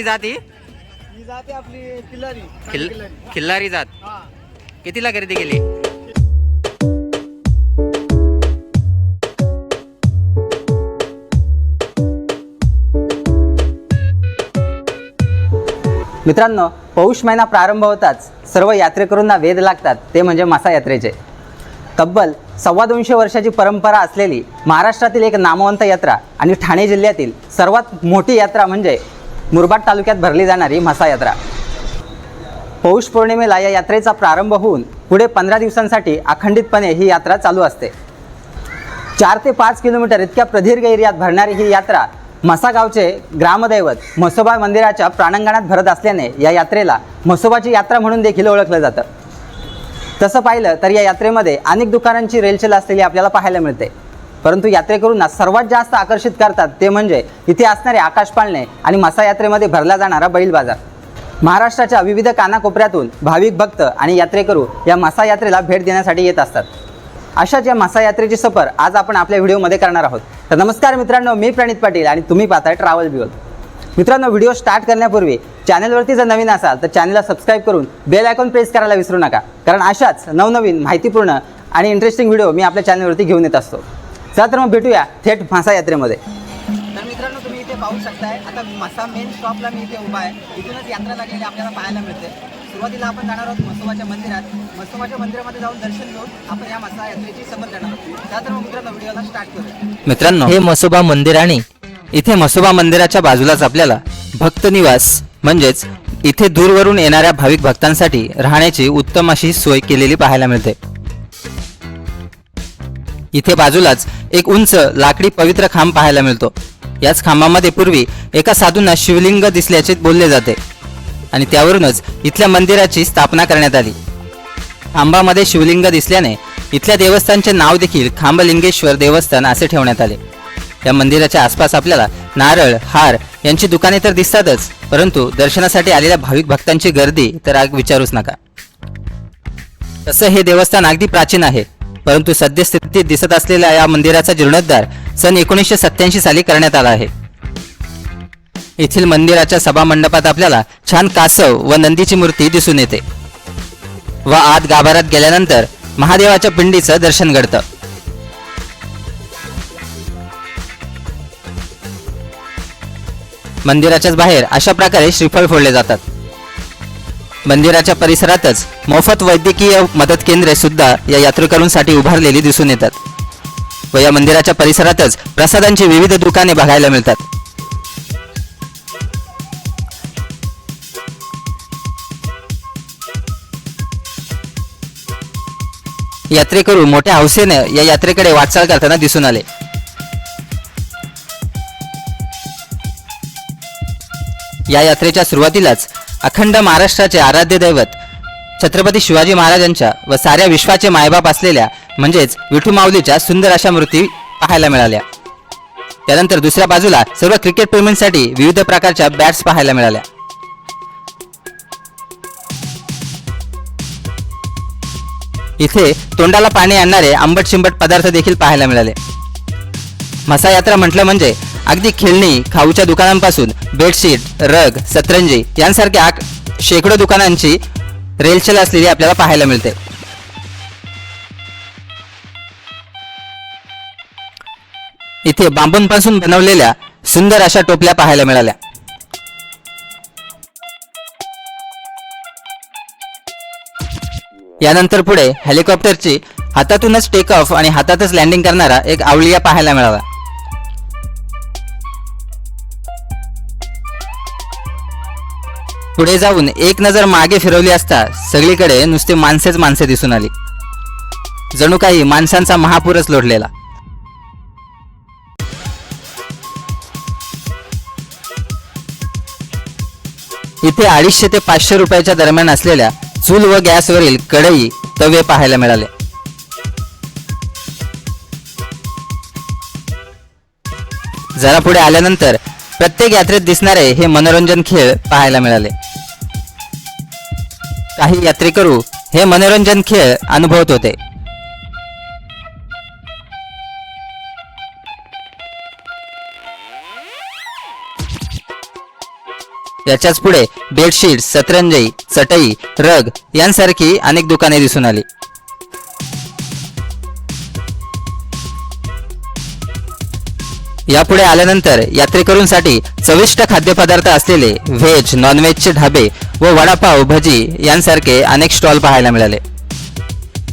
कुठली जात ही? ही जाते आपली किल्लारी. खिल किल्लारी. खिल्लारी जात. हा. कितीला खरेदी केली? मित्रांनो पौष महिना प्रारंभ होताच. सर्व यात्रेकरूंना वेध लागतात. ते म्हणजे मासा यात्रेचे तब्बल सव्वा दोनशे वर्षाची परंपरा असलेली महाराष्ट्रातील एक नामवंत यात्रा आणि ठाणे जिल्ह्यातील सर्वात मोठी यात्रा म्हणजे मुरबाड तालुक्यात भरली जाणारी म्हसा यात्रा. पौष पौर्णिमेला या यात्रेचा प्रारंभ होऊन पुढे पंधरा दिवसांसाठी अखंडितपणे ही यात्रा चालू असते. चार ते पाच किलोमीटर इतक्या प्रदीर्घ एरियात भरणारी ही यात्रा मसा गावचे ग्रामदैवत म्हसोबा मंदिराच्या प्रांगणात भरत असल्याने या यात्रेला म्हसोबाची यात्रा म्हणून देखील ओळखलं जातं. तसं पाहिलं तर या यात्रेमध्ये अनेक दुकानांची रेलचेल असलेली आपल्याला पाहायला मिळते. परंतु यात्रेकरूंना सर्वात जास्त आकर्षित करतात ते म्हणजे इथे असणारे आकाश पाळणे आणि मसा यात्रेमध्ये भरला जाणारा बैल बाजार. महाराष्ट्राच्या विविध कानाकोपऱ्यातून भाविक भक्त आणि यात्रेकरू या मसा यात्रेला भेट देण्यासाठी येत असतात. अशाच या मसा यात्रेची सफर आज आपण आपल्या व्हिडिओमध्ये करणार आहोत. तर नमस्कार मित्रांनो मी प्रणित पाटील आणि तुम्ही पाहताय ट्रॅव्हल बिओल मित्रांनो व्हिडिओ स्टार्ट करण्यापूर्वी चॅनलवरती जर नवीन असाल तर चॅनलला सबस्क्राईब करून बेल आयकॉन प्रेस करायला विसरू नका. कारण अशाच नवनवीन माहितीपूर्ण आणि इंटरेस्टिंग व्हिडिओ मी आपल्या चॅनलवरती घेऊन येत असतो. चला तर मग भेटूया थेट मासा यात्रेमध्ये. तर मित्रांनो तुम्ही इथे पाहू शकताय आता मासा मेन स्टॉपला मी इथे उभा आहे. इथूनच यात्रा लागलेली आपल्याला पाहायला मिळते. सुरुवातीला आपण जाणार आहोत मसोबाच्या मंदिरात. मसोबाच्या मंदिरामध्ये जाऊन दर्शन घेऊन आपण या मासा यात्रेची सफर करणार आहोत. तर मग मित्रांनो व्हिडिओला स्टार्ट करूया. मित्रांनो हे मसोबा मंदिर आणि इथे मसोबा मंदिराच्या बाजूलाच आपल्याला भक्त निवास म्हणजेच इथे दूरवरून येणाऱ्या भाविक भक्तांसाठी राहण्याची उत्तम अशी सोय केलेली पाहायला मिळते. इथे बाजूलाच एक उंच लाकडी पवित्र खांब पाहायला मिळतो. याच खांबामध्ये पूर्वी एका साधूंना शिवलिंग दिसल्याचे बोलले जाते आणि त्यावरूनच इथल्या मंदिराची स्थापना करण्यात आली. खांबामध्ये शिवलिंग दिसल्याने इथल्या देवस्थानचे नाव देखील खांबलिंगेश्वर देवस्थान असे ठेवण्यात आले. या मंदिराच्या आसपास आपल्याला नारळ हार यांची दुकाने तर दिसतातच परंतु दर्शनासाठी आलेल्या भाविक भक्तांची गर्दी तर आग विचारूच नका. तसं हे देवस्थान अगदी प्राचीन आहे. परंतु सद्यस्थितीत दिसत असलेल्या या मंदिराचा जीर्णोद्धार सन एकोणीसशे सत्याऐंशी साली करण्यात आला आहे. येथील मंदिराच्या सभा मंडपात आपल्याला छान कासव व नंदीची मूर्ती दिसून येते. व आत गाभाऱ्यात गेल्यानंतर महादेवाच्या पिंडीचं दर्शन घडतं. मंदिराच्याच बाहेर अशा प्रकारे श्रीफळ फोडले जातात. मंदिराच्या परिसरातच मोफत वैद्यकीय मदत केंद्रे सुद्धा या यात्रेकरूंसाठी उभारलेली दिसून येतात. व या मंदिराच्या परिसरातच प्रसादांची विविध दुकाने बघायला मिळतात. यात्रेकरू मोठ्या हौसेने या यात्रेकडे वाटचाल करताना दिसून आले. या यात्रेच्या सुरुवातीलाच अखंड महाराष्ट्राचे आराध्य दैवत छत्रपती शिवाजी महाराजांच्या व साऱ्या विश्वाचे मायबाप असलेल्या म्हणजेच विठू माऊलीच्या सुंदर अशा मूर्ती पाहायला मिळाल्या. त्यानंतर दुसऱ्या बाजूला सर्व क्रिकेट प्रेमींसाठी विविध प्रकारच्या बॅट्स पाहायला मिळाल्या. इथे तोंडाला पाणी आणणारे आंबट शिंबट पदार्थ देखील पाहायला मिळाले. मसा यात्रा म्हटलं म्हणजे अगदी खेळणी खाऊच्या दुकानांपासून बेडशीट रग सतरंजी यांसारख्या शेकडो दुकानांची रेलचेल असलेली आपल्याला पाहायला मिळते. इथे बांबूंपासून बनवलेल्या सुंदर अशा टोपल्या पाहायला मिळाल्या. यानंतर पुढे हेलिकॉप्टरची हातातूनच टेक ऑफ आणि हातातच लँडिंग करणारा एक आवलिया पाहायला मिळाला. पुढे जाऊन एक नजर मागे फिरवली असता सगळीकडे नुसते माणसेच माणसे दिसून आली. जणू काही माणसांचा महापूरच लोढलेला इथे अडीचशे ते पाचशे रुपयाच्या दरम्यान असलेल्या चूल व गॅसवरील कढई तवे पाहायला मिळाले. जरा पुढे आल्यानंतर प्रत्येक यात्रेत दिसणारे हे मनोरंजन खेळ पाहायला मिळाले. काही यात्रेकरू हे मनोरंजन खेळ अनुभवत होते. याच्याच पुढे बेडशीट सतरंजई चटई रग यांसारखी अनेक दुकाने दिसून आली. यापुढे आल्यानंतर यात्रेकरूंसाठी चविष्ट खाद्यपदार्थ असलेले व्हेज नॉनव्हेजचे ढाबे व वडापाव भजी यांसारखे अनेक स्टॉल पाहायला मिळाले.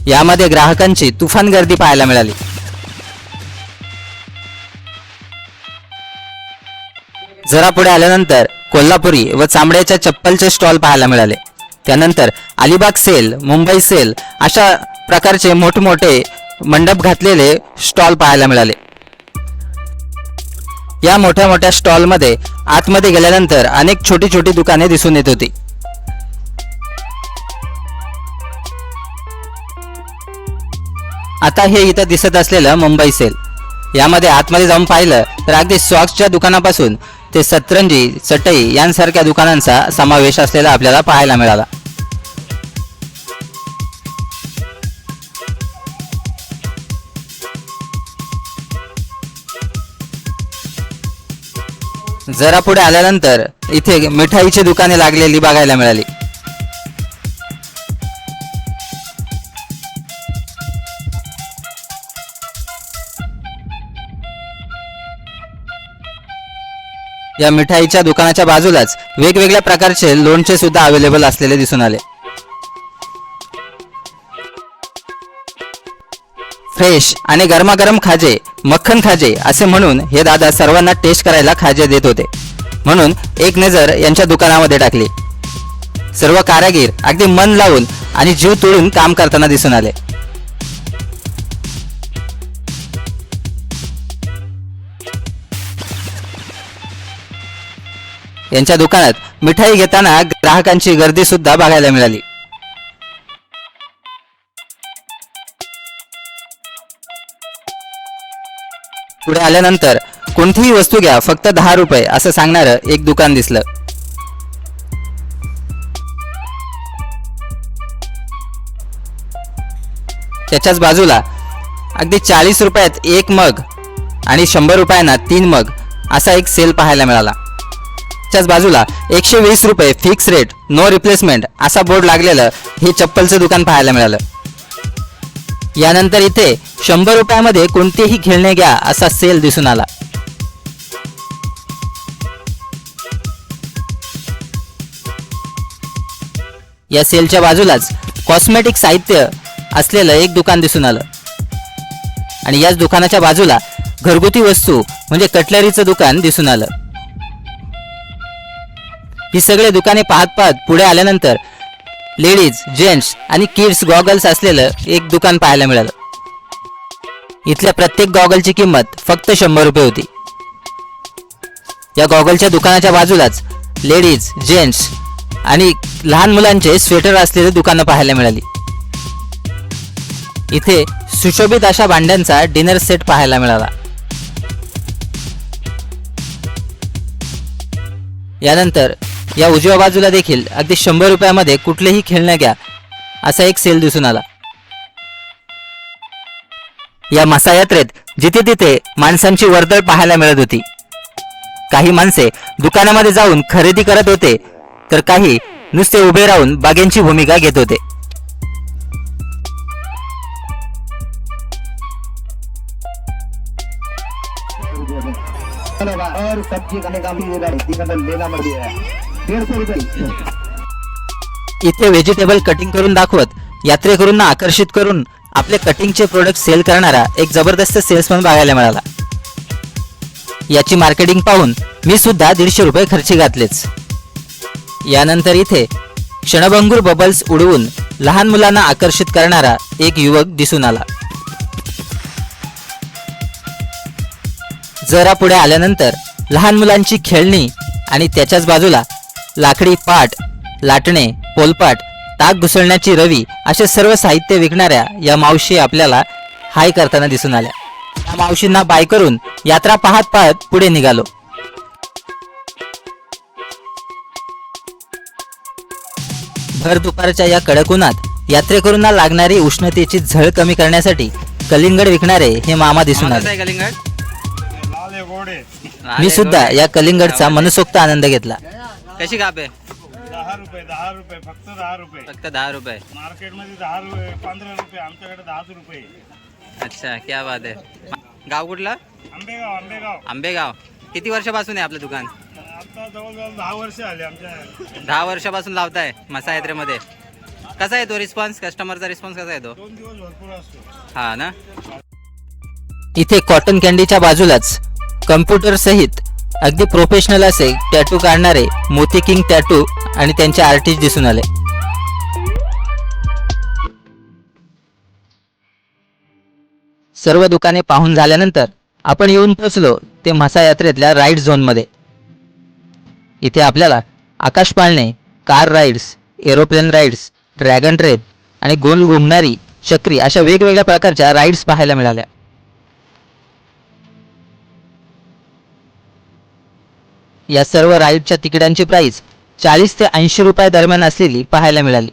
यामध्ये ग्राहकांची तुफान गर्दी पाहायला मिळाली. जरा पुढे आल्यानंतर कोल्हापुरी व चामड्याच्या चप्पलचे स्टॉल पाहायला मिळाले. त्यानंतर अलिबाग सेल मुंबई सेल अशा प्रकारचे मोठमोठे मंडप घातलेले स्टॉल पाहायला मिळाले. या मोठ्या मोठ्या स्टॉलमध्ये आतमध्ये गेल्यानंतर अनेक छोटी छोटी दुकाने दिसून येत होती. आता हे इथं दिसत असलेलं मुंबई सेल यामध्ये आतमध्ये जाऊन पाहिलं तर अगदी सॉक्सच्या दुकानापासून ते सतरंजी चटई यांसारख्या दुकानांचा समावेश असलेला आपल्याला पाहायला मिळाला. जरा पुढे आल्यानंतर इथे मिठाईची दुकाने लागलेली बघायला मिळाली. या मिठाईच्या दुकानाच्या बाजूलाच वेगवेगळ्या प्रकारचे लोणचे सुद्धा अवेलेबल असलेले दिसून आले. फ्रेश आणि गरमागरम खाजे मक्खन खाजे असे म्हणून हे दादा सर्वांना टेस्ट करायला खाजे देत होते. म्हणून एक नजर यांच्या दुकानामध्ये टाकली. सर्व कारागीर अगदी मन लावून आणि जीव तोडून काम करताना दिसून आले. यांच्या दुकानात मिठाई घेताना ग्राहकांची गर्दी सुद्धा बघायला मिळाली. पुढे आल्यानंतर कोणतीही वस्तू घ्या फक्त दहा रुपये असं सांगणारं एक दुकान दिसलं. त्याच्याच बाजूला अगदी चाळीस रुपयात एक मग आणि शंभर रुपयांना तीन मग असा एक सेल पाहायला मिळाला. त्याच बाजूला एकशे वीस रुपये फिक्स रेट नो रिप्लेसमेंट असा बोर्ड लागलेलं हे चप्पलचं दुकान पाहायला मिळालं. यानंतर इथे शंभर रुपयामध्ये कोणतेही खेळणे घ्या असा सेल दिसून आला. या सेलच्या बाजूलाच कॉस्मेटिक साहित्य असलेलं एक दुकान दिसून आलं. आणि याच दुकानाच्या बाजूला घरगुती वस्तू म्हणजे कटलरीचं दुकान दिसून आलं. ही सगळे दुकाने पाहत पाहत पुढे आल्यानंतर लेडीज जेंट्स आणि किड्स गॉगल्स असलेलं एक दुकान पाहायला मिळालं. इथल्या प्रत्येक गॉगलची किंमत फक्त शंभर रुपये होती. या गॉगलच्या दुकानाच्या बाजूलाच लेडीज जेंट्स आणि लहान मुलांचे स्वेटर असलेली दुकानं पाहायला मिळाली. इथे सुशोभित अशा भांड्यांचा डिनर सेट पाहायला मिळाला. यानंतर या उजव्या बाजूला देखील अगदी शंभर रुपयामध्ये कुठलेही खेळणं घ्या असा एक सेल दिसून आला. या मसायात्रेत जिथे तिथे माणसांची वर्दळ पाहायला मिळत होती. काही माणसे दुकानामध्ये जाऊन खरेदी करत होते तर काही नुसते उभे राहून बागेंची भूमिका घेत होते. और सब्जी खाने का भी लेना मर गया इथे व्हेजिटेबल कटिंग करून दाखवत यात्रेकरूंना आकर्षित करून आपले कटिंगचे प्रोडक्ट सेल करणारा एक जबरदस्त सेल्समॅन बघायला मिळाला. याची मार्केटिंग पाहून मी सुद्धा दीडशे रुपये खर्ची घातलेच. यानंतर इथे क्षणभंगूर बबल्स उडवून लहान मुलांना आकर्षित करणारा एक युवक दिसून आला. जरा पुढे आल्यानंतर लहान मुलांची खेळणी आणि त्याच्याच बाजूला लाकडी पाट लाटणे पोलपाट ताक घुसळण्याची रवी असे सर्व साहित्य विकणाऱ्या या मावशी आपल्याला हाय करताना दिसून आल्या. या मावशींना बाय करून यात्रा पाहत पाहत पुढे निघालो. भर दुपारच्या या कडक उन्हात यात्रेकरूंना लागणारी उष्णतेची झळ कमी करण्यासाठी कलिंगड विकणारे हे मामा दिसून आले. मी सुद्धा या कलिंगडचा मनसोक्त आनंद घेतला. कशी काप? आहे दहा रुपये दहा रुपये फक्त दहा रुपये. फक्त दहा रुपये. मार्केटमध्ये दहा रुपये पंधरा रुपये आमच्याकडे दहाच रुपये. अच्छा क्या बात आहे. गाव कुठलं? आंबेगाव आंबेगाव. आंबेगाव. किती वर्षापासून आहे आपलं दुकान? आता जवळजवळ दहा वर्ष आले आमच्या. दहा वर्षापासून लावताय मसा यात्रेमध्ये कसा आहे तो रिस्पॉन्स कस्टमरचा रिस्पॉन्स कसा आहे तो दोन दिवस भरपूर असतो. हा ना? इथे कॉटन कॅन्डीच्या बाजूलाच कम्प्युटर सहित अगदी प्रोफेशनल असे टॅटू काढणारे मोती किंग टॅटू आणि त्यांचे आर्टिस्ट दिसून आले. सर्व दुकाने पाहून झाल्यानंतर आपण येऊन पोचलो ते म्हसा यात्रेतल्या राईड झोनमध्ये इथे आपल्याला आकाश पाळणे car rides aeroplane rides dragon train आणि गोल घुमणारी चक्री अशा वेगवेगळ्या प्रकारच्या राईड्स पाहायला मिळाल्या. या सर्व राईडच्या तिकिटांची प्राईस चाळीस ते ऐंशी रुपये दरम्यान असलेली पाहायला मिळाली.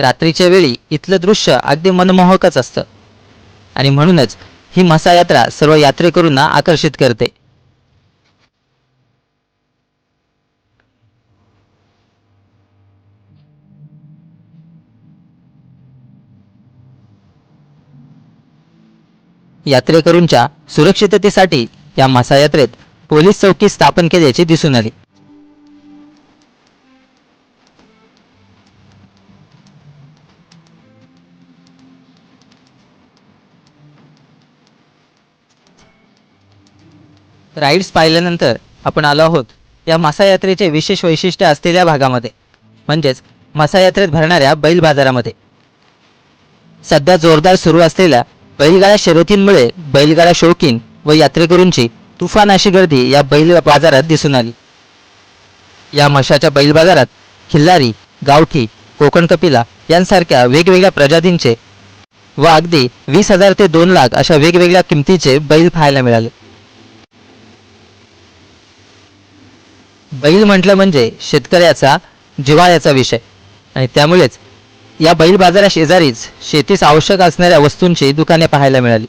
रात्रीच्या वेळी इथलं दृश्य अगदी मनमोहकच असतं. आणि म्हणूनच ही मसा यात्रा सर्व यात्रेकरूंना आकर्षित करते. यात्रेकरूंच्या सुरक्षिततेसाठी या मसा यात्रेत पोलीस चौकी स्थापन केल्याची दिसून आली. राईड्स पाहिल्यानंतर आपण आलो आहोत या मासा यात्रेचे विशेष वैशिष्ट्य असलेल्या भागामध्ये. म्हणजेच मासा यात्रेत भरणाऱ्या बैल बाजारामध्ये. सध्या जोरदार सुरू असलेल्या बैलगाड्या शर्यतींमुळे बैलगाडा शौकीन व यात्रेकरूंची तुफान अशी गर्दी या बैल बाजारात दिसून आली. या मशाच्या बैल बाजारात खिल्लारी गावठी कोकण कपिला यांसारख्या वेगवेगळ्या प्रजातींचे व अगदी वीस हजार ते दोन लाख अशा वेगवेगळ्या किमतीचे बैल पाहायला मिळाले. बैल म्हटलं म्हणजे शेतकऱ्याचा जिव्हाळ्याचा विषय. आणि त्यामुळेच या बैल बाजारा शेजारीच शेतीस आवश्यक असणाऱ्या वस्तूंची दुकाने पाहायला मिळाली.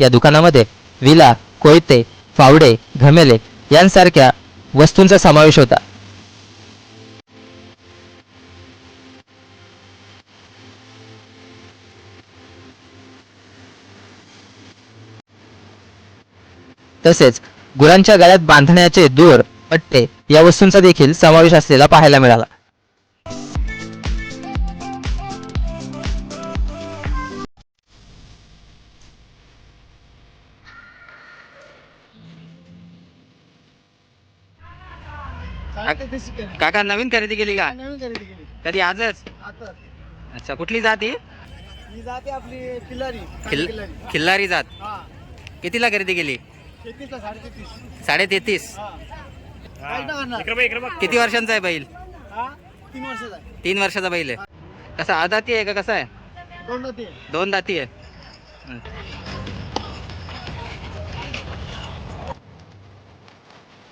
या दुकानामध्ये विला कोयते फावडे घमेले यांसारख्या वस्तूंचा समावेश होता. तसेच गुरांच्या गळ्यात बांधण्याचे दूर पट्टे या वस्तूंचा देखील समावेश असलेला पाहायला मिळाला. काका नवीन खरेदी केली का? नवीन खरेदी केली. कधी? आजच? आता अच्छा कुठली जात ही? ही जाते आपली किल्लारी खिल किल्लारी. खिल्लारी जात. हा. कितीला खरेदी केली? साडे तेहतीस हा. काही ना करणार इकडे बघ, इकडे बघ. किती वर्षांचा आहे बैल? हा तीन वर्षाचा आहे. तीन वर्षाचा बैल आहे. कसा आदाती आहे का कसा आहे? दोन दाती आहे.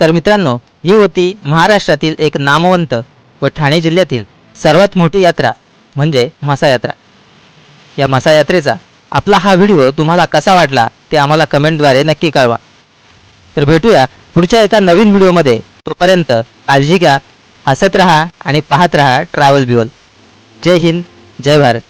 तर मित्रांनो ही होती महाराष्ट्रातील एक नामवंत व ठाणे जिल्ह्यातील सर्वात मोठी यात्रा म्हणजे मासा यात्रा या मासा यात्रेचा आपला हा व्हिडिओ तुम्हाला कसा वाटला ते आम्हाला कमेंटद्वारे नक्की कळवा. तर भेटूया पुढच्या एका नवीन व्हिडिओमध्ये. तोपर्यंत काळजी घ्या हसत राहा आणि पाहत राहा ट्रॅव्हल ब्युअल. जय हिंद जय भारत.